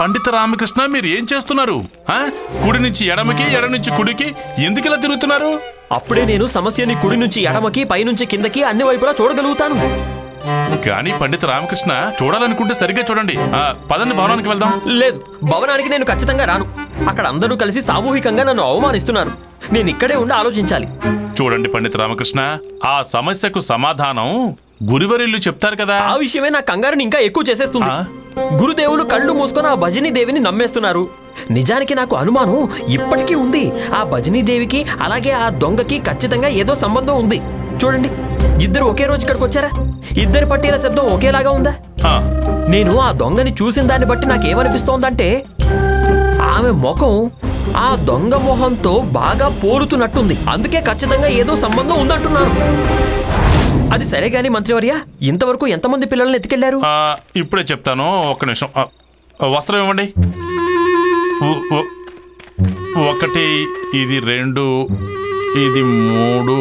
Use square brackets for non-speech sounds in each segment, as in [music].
పండిత రామకృష్ణ మీరు ఏం చేస్తున్నారు? ఆ? కుడి నుంచి ఎడమకి ఎడ నుంచి కుడికి ఎందుకు ఇలా తిరుగుతున్నారు? అప్పుడే నేను సమస్యని కుడి నుంచి ఎడమకి పైనుంచి కిందకి అన్ని వైపులా చూడగలుగుతాను. కానీ పండిత రామకృష్ణ చూడాలనుకుంటే సరిగ్గా చూడండి. ఆ, పదండి భవనానికి వెళ్దాం. లేదు భవనానికి నేను ఖచ్చితంగా రాను. అక్కడ అందరూ కలిసి సామూహికంగా నన్ను అవమానిస్తున్నారు. నేను ఇక్కడే ఉండి ఆలోచించాలి. చూడండి పండిత రామకృష్ణ ఆ సమస్యకు సమాధానం గురువరిల్లు చెప్తారు కదా. ఆ విషయమే నా కంగారుని ఇంకా ఎక్కువ చేసేస్తుంది? గురుదేవులు కళ్ళు మూసుకొని ఆ భజనీ దేవిని నమ్మేస్తున్నారు. నిజానికి నాకు అనుమానం ఇప్పటికీ ఉంది. ఆ భజనీ దేవికి అలాగే ఆ దొంగకి ఖచ్చితంగా ఏదో సంబంధం ఉంది. చూడండి ఇద్దరు ఒకే రోజు ఇక్కడికి వచ్చారా? ఇద్దరి పట్టీల శబ్దం ఒకేలాగా ఉందా? నేను ఆ దొంగని చూసిన దాన్ని బట్టి నాకేమనిపిస్తోందంటే ఆమె ముఖం ఆ దొంగ మొహంతో బాగా పోలుతున్నట్టుంది. అందుకే ఖచ్చితంగా ఏదో సంబంధం ఉందంటున్నాను. అది సరే గాని మంత్రివర్య ఇంతవరకు ఎంతమంది పిల్లల్ని ఎత్తుకెళ్ళారు? ఇప్పుడే చెప్తాను ఒక్క నిమిషం. వస్త్రం ఇవ్వండి. ఒకటి ఇది రెండు ఇది మూడు.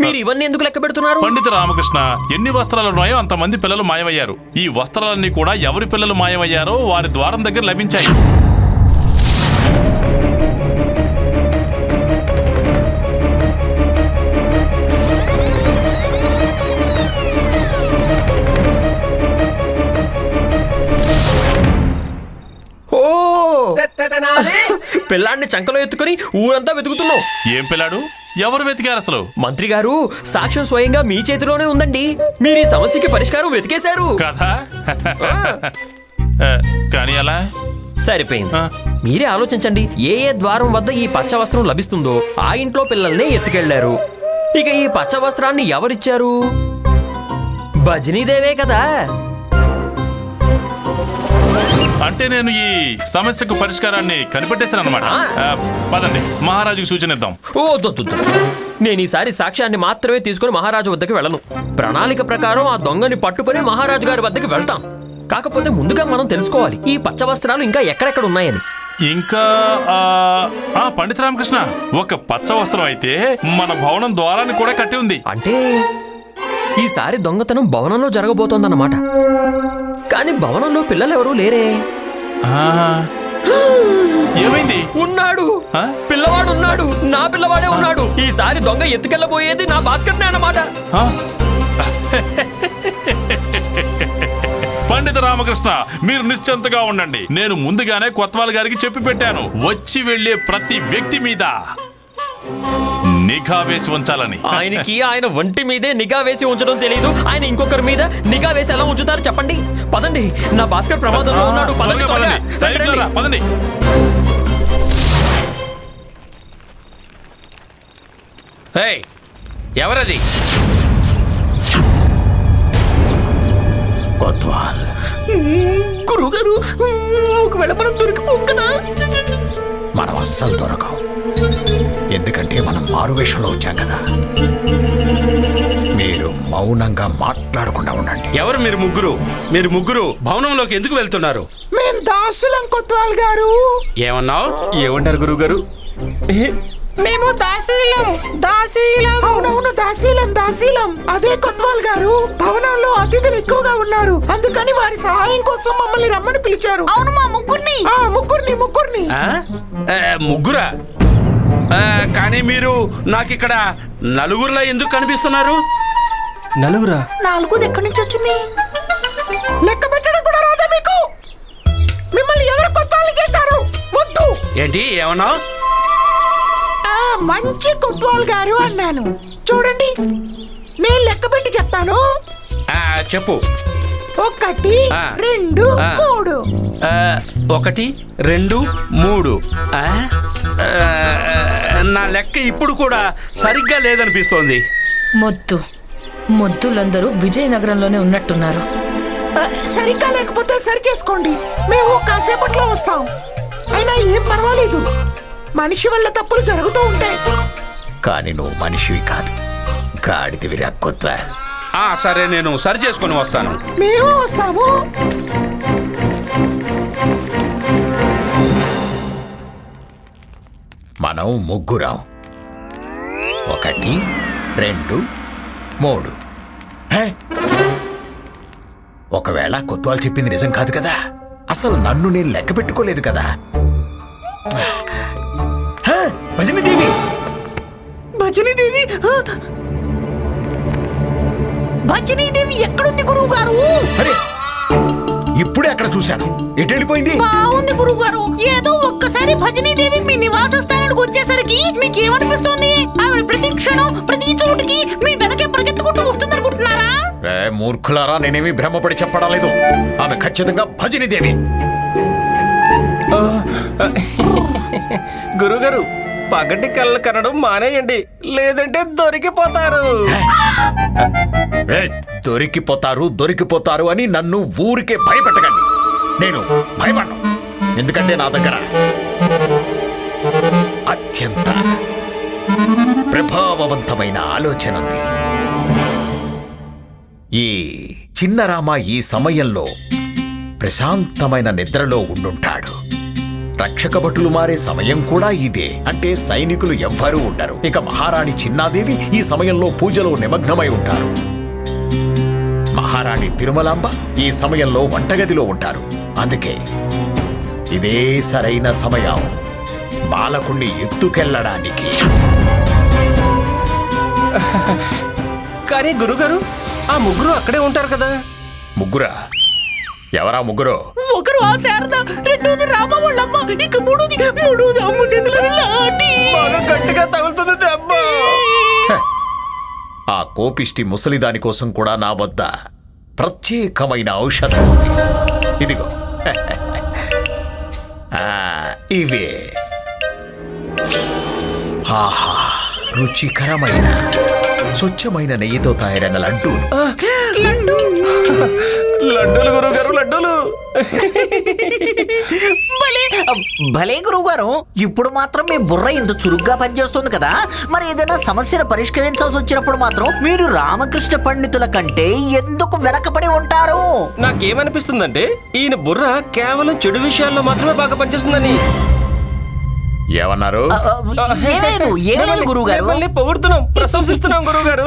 మీరు ఇవన్నీ ఎందుకు లెక్క పెడుతున్నారు? పండిత రామకృష్ణ ఎన్ని వస్త్రాలు ఉన్నాయో అంతమంది పిల్లలు మాయమయ్యారు. ఈ వస్త్రాలన్నీ కూడా ఎవరి పిల్లలు మాయమయ్యారో వారి ద్వారం దగ్గర లభించాయి. పిల్లాన్ని [laughs] చంకలో ఎత్తుకుని ఊరంతా వెతుకుతున్నావు. ఏం పిల్లాడు ఎవరు వెతికారు అసలు? మంత్రి గారు సాక్ష్యం స్వయంగా మీ చేతిలోనే ఉందండి. మీరు ఈ సమస్యకి పరిష్కారం వెతికేశారు. కదా? ఆ, కానీ అలా? సరిపోయింది. మీరే ఆలోచించండి ఏ ఏ ద్వారం వద్ద ఈ పచ్చ వస్త్రం లభిస్తుందో ఆ ఇంట్లో పిల్లల్నే ఎత్తుకెళ్ళారు ఇక ఈ పచ్చ వస్త్రాన్ని ఎవరిచ్చారు? భజనీదేవే కదా. అంటే నేను ఈ సమస్యకు పరిష్కారాన్ని కనిపెట్టేశాను అనమాట. పదండి మహారాజుకి సూచన ఇద్దాం ఓ దొద్దు నేను ఈసారి సాక్ష్యాన్ని మాత్రమే తీసుకుని మహారాజు వద్దకు వెళ్ళను. ప్రణాళిక ప్రకారం ఆ దొంగని పట్టుకుని మహారాజు గారి వద్దకు వెళ్తాం. కాకపోతే ముందుగా మనం తెలుసుకోవాలి ఈ పచ్చ వస్త్రాలు ఇంకా ఎక్కడెక్కడ ఉన్నాయని. ఇంకా ఆ, ఆ పండిత రామకృష్ణ ఒక పచ్చ వస్త్రం అయితే మన భవనం ద్వారాన్ని కూడా కట్టి ఉంది. అంటే ఈసారి దొంగతనం భవనంలో జరగబోతోందన్నమాట. కానీ భవనంలో పిల్లలు ఎవరూ లేరే. ఆ, ఏమైంది? ఉన్నాడు? పిల్లవాడు ఉన్నాడు నా పిల్లవాడే ఉన్నాడు. ఈసారి దొంగ ఎత్తుకెళ్ళబోయేది నా భాస్కర్నే అన్నమాట? పండిత రామకృష్ణ మీరు నిశ్చింతగా ఉండండి. నేను ముందుగానే కొత్వాల్ గారికి చెప్పి పెట్టాను. వచ్చి వెళ్ళే ప్రతి వ్యక్తి మీద. నిఘా వేసి ఉంచాలని. ఆయనకి ఆయన ఒంటి మీదే నిఘా వేసి ఉంచడం తెలియదు ఆయన ఇంకొకరి మీద నిఘా వేసి ఎలా ఉంచుతారు చెప్పండి. పదండి. నా భాస్కర్ ప్రమాదంలో ఉన్నాడు. పదండి త్వరగా. పదండి. రండి, ఎవరది? కొత్వాల్. గురువుగారు ఒకవేళ మనం దొరికిపోం కదా. మనం అస్సలు దొరకం. ఎందుకంటే మనం మారువేషంలో వచ్చాం కదా. మీరు మౌనంగా మాట్లాడకుండా ఉండండి. ఎవరు మీరు ముగ్గురు? మీరు ముగ్గురు భవనంలోకి ఎందుకు వెళ్తున్నారు? మేం దాసులం కొత్వాల్ గారు. ఏమన్నావు? ఏమంటారు గురువుగారు? మేము దాసీలం దాసీలం. అవునవును దాసీలం దాసీలం. అదే కొత్వాల్ గారు. భవనంలో అతిథులు ఎక్కువగా ఉన్నారు. అందుకని వారి సహాయం కోసం మమ్మల్ని రమ్మని పిలిచారు. అవును మా ముగ్గురిని. ఆ ముగ్గురిని ముగ్గురిని. ముగ్గురా? కానీ మీరు నాకు ఇక్కడ నలుగురులా ఎందుకు కనిపిస్తున్నారు? నలుగురా? నాలుగోది ఎక్కడి నుంచి వచ్చింది? లెక్క పెట్టడం కూడా రాదా మీకు? మిమ్మల్ని ఎవరు కొత్వాలు చేశారు? వద్దు. ఏంటి ఏమన్నావు? ఆ మంచి కొత్వాల్ గారు అన్నాను. చూడండి నేను లెక్క పెట్టి చెప్తాను. ఆ, చెప్పు. ఒకటి. రెండు. మూడు. ఒకటి రెండు మూడు. నా లెక్క ఇప్పుడు కూడా సరిగ్గా లేదనిపిస్తోంది. మొద్దు. మొద్దులందరూ విజయనగరంలోనే ఉన్నట్టున్నారు. సరిగ్గా లేకపోతే సరి చేసుకోండి. మేము కాసేపట్లో వస్తాం. అయినా ఏం పర్వాలేదు. మనిషి వల్ల తప్పులు జరుగుతూ ఉంటాయి. కానీ నువ్వు మనిషివి కాదు. గాడిదివిరా కొత్వాల్ ఆ, సరే నేను సరి చేసుకొని వస్తాను. మేము వస్తాము. మనం ముగ్గురం. ఒకటి రెండు మూడు. హే? ఒకవేళ కొత్వాల్ చెప్పింది నిజం కాదు కదా అసలు నన్ను నేను లెక్క పెట్టుకోలేదు కదా. హ, భజని దేవి భజనీ దేవి ఆ! భజనీ దేవి ఎక్కడుంది గురువు గారు అరే ఇప్పుడే అక్కడ చూశాను. ఎటు వెళ్ళిపోయింది బాగుంది గురువు గారు ఏదో ఒక్కసారి భజనీ దేవి మీ నివాస స్థానానికి వచ్చేసరికి మీకు ఏమనిపిస్తోంది? ఆవిడ ప్రతి క్షణం ప్రతి చోటుకి మీ వెనకే పరిగెత్తుకుంటూ వస్తుందనుకుంటున్నారా? ఏ మూర్ఖులారా నేనేమి భ్రమపడి చెప్పడం లేదు. ఆమె ఖచ్చితంగా భజని దేవి గురుగారు పగటి కళ్ళు కనడం మానేయండి. లేదంటే దొరికిపోతారు. దొరికిపోతారు దొరికిపోతారు అని నన్ను ఊరికే భయపెట్టకండి. నేను భయపడ్ను. ఎందుకంటే నా దగ్గర అత్యంత ప్రభావవంతమైన ఆలోచన ఉంది. ఈ చిన్నరామ ఈ సమయంలో ప్రశాంతమైన నిద్రలో ఉండుంటాడు. రక్షక భటులు మారే సమయం కూడా ఇదే. అంటే సైనికులు ఎవ్వరూ ఉండరు. ఇక మహారాణి చిన్నాదేవి ఈ సమయంలో పూజలో నిమగ్నమై ఉంటారు. మహారాణి తిరుమలాంబ ఈ సమయంలో వంటగదిలో ఉంటారు. అందుకే ఇదే సరైన సమయం. బాలకుణ్ణి ఎత్తుకెళ్ళడానికి. కానీ గురుగారు ఆ ముగ్గురు అక్కడే ఉంటారు కదా? ముగ్గురా? ఎవరా ముగ్గురు? ఒకరు ఆ శారద రెండోది రామ వాళ్ళమ్మ ఇక మూడోది మూడోది అమ్మ చేతిలో లాటి బాగా గట్టిగా తగులుతుంది దెబ్బ. ఆ కోపిష్టి ముసలిదాని కోసం కూడా నా వద్ద. ప్రత్యేకమైన ఔషధం ఉంది. ఇదిగో. [laughs] ఆ, ఇవే. ఆహా రుచికరమైన స్వచ్ఛమైన నెయ్యితో తయారైన లడ్డూలు. [laughs] లడ్డూలు గురుగారు లడ్డూలు. భలే భలే గురువు గారు ఇప్పుడు మాత్రం మీ బుర్ర ఇంత చురుగ్గా పనిచేస్తుంది కదా. మరి ఏదైనా సమస్యను పరిష్కరించాల్సి వచ్చినప్పుడు మాత్రం మీరు రామకృష్ణ పండితుల కంటే ఎందుకు వెనకబడి ఉంటారు? నాకేమనిపిస్తుందంటే ఈయన బుర్ర కేవలం చెడు విషయాల్లో మాత్రమే బాగా పనిచేస్తుందని. ఏమన్నారు? గురువు గారు మిమ్మల్ని పొగుడుతున్నాం ప్రశంసిస్తున్నాం గురువు గారు.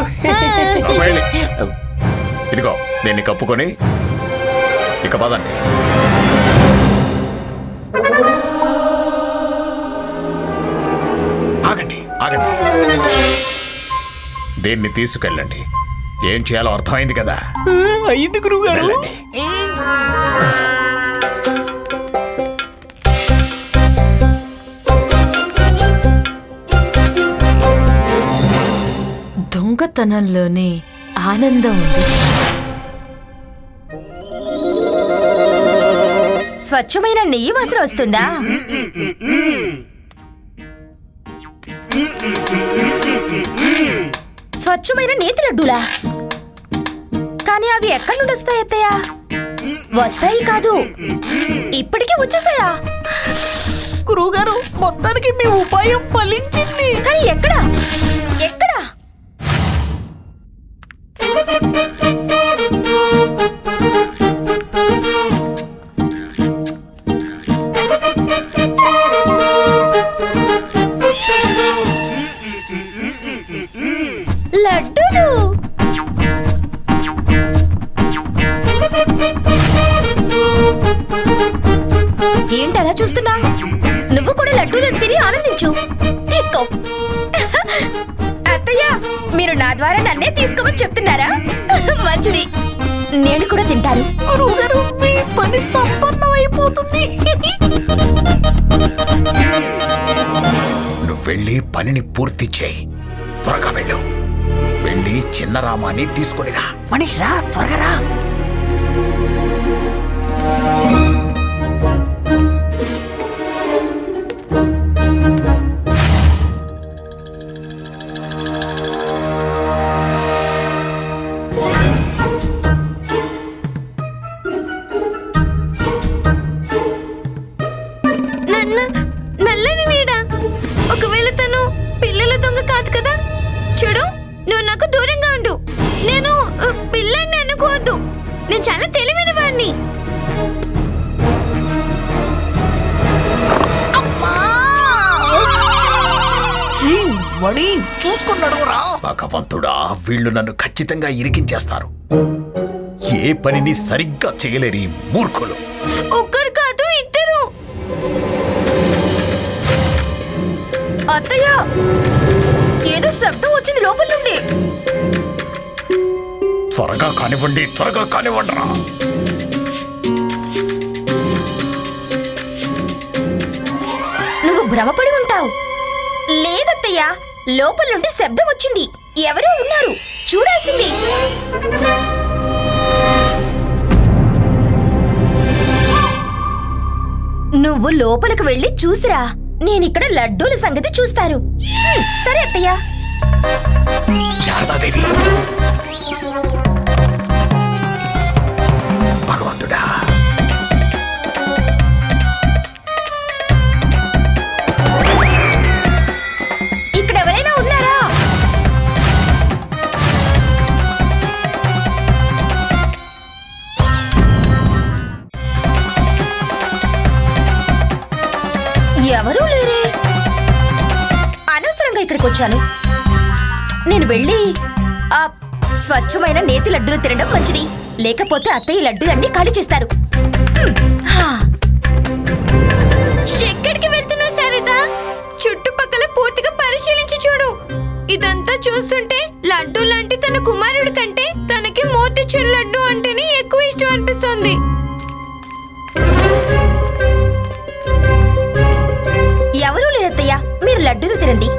ఇదిగో దీన్ని కప్పుకొని ఇక పదండి. ఆగండి. ఆగండి. దీన్ని తీసుకెళ్ళండి. ఏం చేయాలో అర్థమైంది కదా? అయ్యింది గురువు గారు వెళ్ళండి. దొంగతనంలోనే ఆనందం ఉంది. స్వచ్ఛమైన నెయ్యి వాసన వస్తుందా? స్వచ్ఛమైన నేతి లడ్డూలా? కానీ అవి ఎక్కడి నుండి వస్తాయి అత్తయ్య? వస్తాయి కాదు. ఇప్పటికే వచ్చేసాయా? గురువు గారు మొత్తానికి మీ ఉపాయం ఫలించింది. కానీ ఎక్కడ? ఎక్కడ? వెళ్ళి పనిని పూర్తి చేయి. త్వరగా వెళ్ళు. వెళ్ళి చిన్న రామాన్ని తీసుకొనిరా మనీష్ రా త్వరగా రా. నన్న నల్లని నీడ. ఒకవేళ తను పిల్లల దొంగ కాదు కదా? చూడు నువ్వు నాకు దూరంగా ఉండు. నేను పిల్లాన్ని అనుకోవద్దు. నేను చాలా తెలివైన వాడిని మణి చూసుకున్నాడు రా భగవంతుడా వీళ్ళు నన్ను ఖచ్చితంగా ఇరికించేస్తారు. ఏ పనిని సరిగ్గా చేయలేరు ఈ మూర్ఖులు. ఒక్కరు అత్తయ్య! ఏదో శబ్దం వచ్చింది లోపల నుండి. త్వరగా కానివ్వండి త్వరగా కానివ్వండి రా నువ్వు భ్రమపడి ఉంటావు. లేదత్తయ్య లోపల నుండి శబ్దం వచ్చింది. ఎవరో ఉన్నారు. చూడాల్సింది. నువ్వు లోపలికి వెళ్ళి చూసిరా. నేనిక్కడ లడ్డూల సంగతి చూస్తాను హ్మ్, సరే అత్తయ్య. శారదాదేవి. స్వచ్ఛమైన నేతి లడ్డూలు తినడం మంచిది. లేకపోతే అత్తయ్య లడ్డూలన్నీ ఖాళీ చేస్తారు. ఎక్కడికి వెళ్తున్నావు సరిత? చుట్టుపక్కల పూర్తిగా పరిశీలించి చూడు. ఇదంతా చూస్తుంటే లడ్డు లాంటి తన కుమారుడి కంటే తనకి మోతిచూర్ లడ్డు అంటేనే ఎక్కువ ఇష్టం అనిపిస్తోంది. ఎవరూ లేదత్తయ్య మీరు లడ్డూలు తినండి.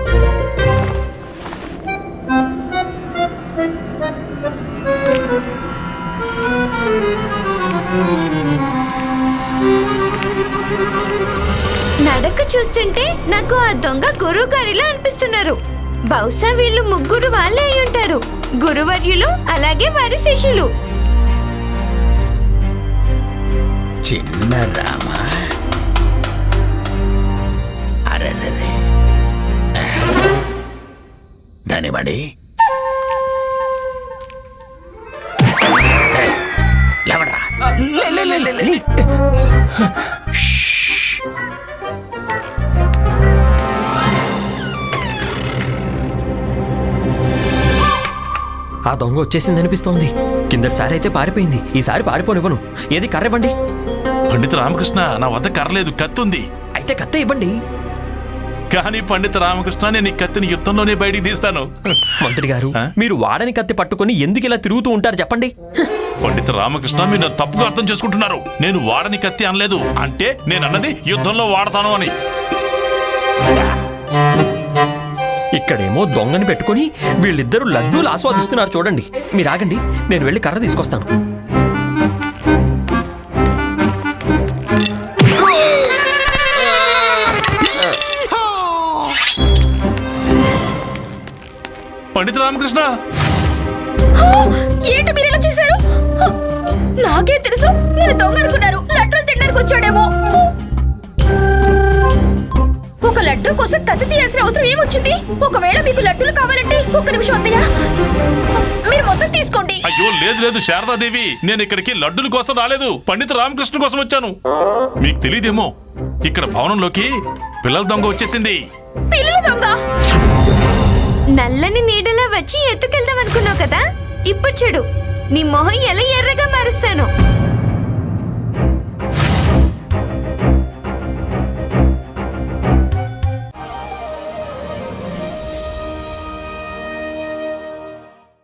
చూస్తుంటే నాకు ఆ దొంగ గురువు గారిలా అనిపిస్తున్నారు. బహుశా వీళ్ళు ముగ్గురు వాళ్ళే అయి ఉంటారు. గురువర్యులు అలాగే వారి శిష్యులు. చిన్న రామ. అరే ధనిమణి. ఏయ్, లేవండ్రా. షష్. ఆ దొంగ వచ్చేసింది అనిపిస్తోంది. కిందటిసారి అయితే పారిపోయింది. ఈసారి పారిపోనివ్వను. ఏది కర్ర ఇవ్వండి? పండిత రామకృష్ణ నా వద్ద కర్రలేదు కత్తి ఉంది అయితే కత్తే ఇవ్వండి. కానీ పండిత రామకృష్ణ నేను ఈ కత్తిని యుద్ధంలోనే బయటికి తీస్తాను. మంత్రి గారు? మీరు వాడని కత్తి పట్టుకొని ఎందుకు ఇలా తిరుగుతూ ఉంటారు చెప్పండి? పండిత రామకృష్ణ మీరు తప్పుగా అర్థం చేసుకుంటున్నారు. నేను వాడని కత్తి అనలేదు. అంటే నేను అన్నది యుద్ధంలో వాడతాను అని. ఇక్కడేమో దొంగని పెట్టుకొని వీళ్ళిద్దరూ లడ్డూలు ఆస్వాదిస్తున్నారు చూడండి. మీరు ఆగండి నేను వెళ్ళి కర్ర తీసుకొస్తాను. పండిత రామకృష్ణ! ఏంటి మీరు ఇలా చేశారు? నాకే తెలుసు? నేను దొంగ అనుకున్నారు. లడ్డూలు తినడానికి వచ్చాడేమో. ఒక లడ్డూ కోసం కత్తి తీయాల్సిన అవసరం ఏమొచ్చింది? ఒకవేళ మీకు లడ్డూలు కావాలంటే ఒక్క నిమిషం అత్తయ్య. మీరు మొత్తం తీసుకోండి. అయ్యో లేదు లేదు శారదాదేవి. నేను ఇక్కడికి లడ్డుల కోసం రాలేదు. పండిత రామకృష్ణ కోసం వచ్చాను. మీకు తెలియదేమో ఇక్కడ భవనంలోకి పిల్లల దొంగ వచ్చేసింది. పిల్లల దొంగ? నల్లని నీడలా వచ్చి ఎత్తుకెళ్దాం అనుకున్నావు కదా? ఇప్పుడు చూడు నీ మొహం ఎలా ఎర్రగా మారుస్తాను.